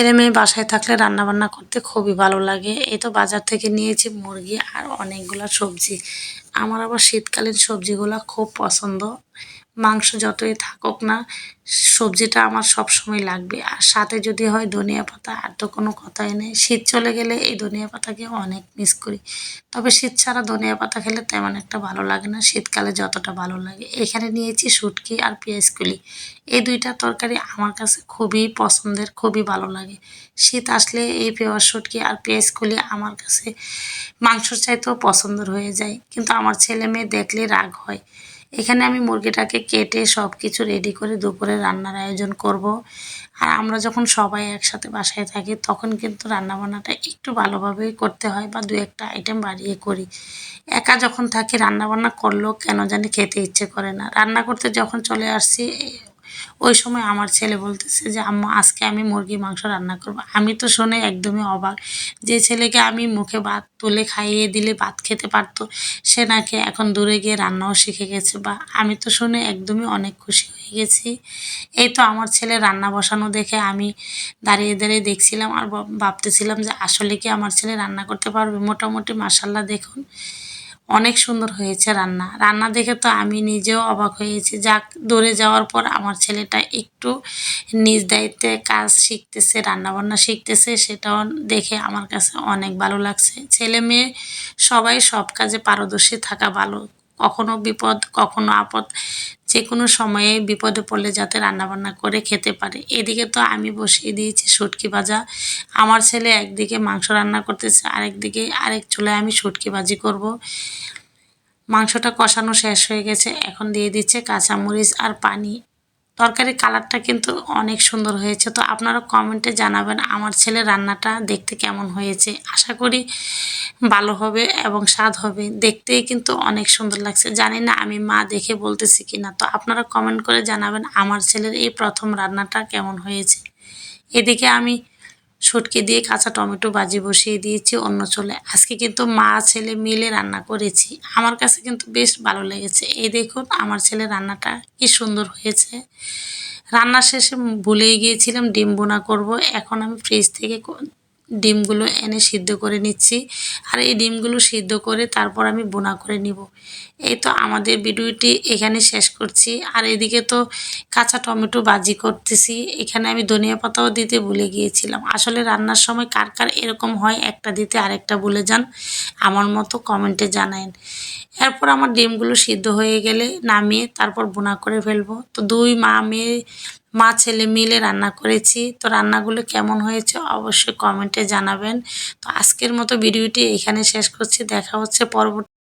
ছেলে মেয়ে বাসায় থাকলে রান্নাবান্না করতে খুবই ভালো লাগে। এই তো বাজার থেকে নিয়েছি মুরগি আর অনেকগুলো সবজি। আমার আবার শীতকালীন সবজিগুলো খুব পছন্দ। মাংস যতই থাকুক না, সবজিটা আমার সব সময় লাগবে। আর সাথে যদি হয় ধনিয়া পাতা, আর তো কোনো কথাই নেই। শীত চলে গেলে এই ধনিয়া পাতাকে অনেক মিস করি। তবে শীত ছাড়া ধনিয়া পাতা খেলে তেমন একটা ভালো লাগে না। শীতকালে যতটা ভালো লাগে। এখানে নিয়েছি শুটকি আর পেঁয়াজকুলি এই দুইটা তরকারি আমার কাছে খুবই পছন্দের, খুবই ভালো লাগে। শীত আসলে এই পেঁয়াজ, শুটকি আর পেঁয়াজকুলি আমার কাছে মাংসর চাইতেও পছন্দের হয়ে যায়। কিন্তু আমার ছেলে মেয়ে দেখলে রাগ হয়। এখানে আমি মুরগিটাকে কেটে সব কিছু রেডি করে দুপুরে রান্নার আয়োজন করব। আর আমরা যখন সবাই একসাথে বাসায় থাকি, তখন কিন্তু রান্নাবান্নাটা একটু ভালোভাবেই করতে হয় বা দু একটা আইটেম বাড়িয়ে করি। একা যখন থাকি, রান্নাবান্না করলেও কেন জানি খেতে ইচ্ছে করে না। রান্না করতে যখন চলে আসছি ওই সময় আমার ছেলে বলতেছে যে, আম্মা, আজকে আমি মুরগি মাংস রান্না করব। আমি তো শুনে একদমই অবাক যে ছেলেকে আমি মুখে ভাত তুলে খাইয়ে দিলে ভাত খেতে পারতো। সে নাকি এখন দূরে গিয়ে রান্নাও শিখে গেছে বা আমি তো শুনে একদমই অনেক খুশি হয়ে গেছি। এই তো আমার ছেলে রান্না বসানো দেখে আমি দাঁড়িয়ে দাঁড়িয়ে দেখছিলাম আর ভাবতেছিলাম যে আসলে কি আমার ছেলে রান্না করতে পারবে? মোটামুটি মাসাল্লাহ দেখুন। অনেক সুন্দর হয়েছে রান্না। রান্না দেখে তো আমি নিজেও অবাক হয়েছি যাক, দৌড়ে যাওয়ার পর আমার ছেলেটা একটু নিজ দায়িত্বে কাজ শিখতেছে, রান্নাবান্না শিখতেছে, সেটাও দেখে আমার কাছে অনেক ভালো লাগছে। ছেলে মেয়ে সবাই সব কাজে পারদর্শী থাকা ভালো। কখনো বিপদ, কখনো আপদ। যে কোনো সময়ে বিপদে পড়লে যাতে রান্নাবান্না করে খেতে পারে। এদিকে তো আমি বসিয়ে দিয়েছি শুটকি ভাজা। আমার ছেলে একদিকে মাংস রান্না করতেছে, আরেকদিকে, আরেক চুলায় আমি শুটকি ভাজি করব। মাংসটা কষানো শেষ হয়ে গেছে, এখন দিয়ে দিচ্ছে কাঁচামরিচ আর পানি। তরকারির কালারটা কিন্তু অনেক সুন্দর হয়েছে। তো আপনারা কমেন্টে জানাবেন আমার ছেলে রান্নাটা দেখতে কেমন হয়েছে। আশা করি ভালো হবে এবং স্বাদ হবে। দেখতেই কিন্তু অনেক সুন্দর লাগছে। জানি না আমি মা দেখে বলতেছি কি না তো আপনারা কমেন্ট করে জানাবেন আমার ছেলের এই প্রথম রান্নাটা কেমন হয়েছে। এদিকে আমি শুটকি দিয়ে কাঁচা টমেটো বাজি বসিয়ে দিয়েছি, অন্য চলে। আজকে কিন্তু মা, ছেলে মিলে রান্না করেছি। আমার কাছে কিন্তু বেশ ভালো লেগেছে। এই দেখুন, আমার ছেলে রান্নাটা কি সুন্দর হয়েছে। রান্না শেষে ভুলেই গিয়েছিলাম, ডিম বোনা করব। এখন আমি ফ্রিজ থেকে ডিমগুলো এনে সিদ্ধ করে নিচ্ছি। আর এই ডিমগুলো সিদ্ধ করে তারপর আমি বোনা করে নিব। এই তো আমাদের ভিডিওটি এখানে শেষ করছি। আর এদিকে তো কাঁচা টমেটো বাজি করতেছি। এখানে আমি ধনিয়া পাতাও দিতে ভুলে গিয়েছিলাম। আসলে রান্নার সময় কার কার এরকম হয় একটা দিতে আরেকটা ভুলে যান, আমার মতো কমেন্টে জানায়েন। এরপর আমার ডিমগুলো সিদ্ধ হয়ে গেলে নামিয়ে তারপর বোনা করে ফেলব। তো দুই মা মেয়ে মা, ছেলে মিলে রান্না করেছি। তো রান্নাগুলো কেমন হয়েছে অবশ্যই কমেন্টে জানাবেন। তো আজকের মতো ভিডিওটি এখানে শেষ করছি। দেখা হচ্ছে পরবর্তী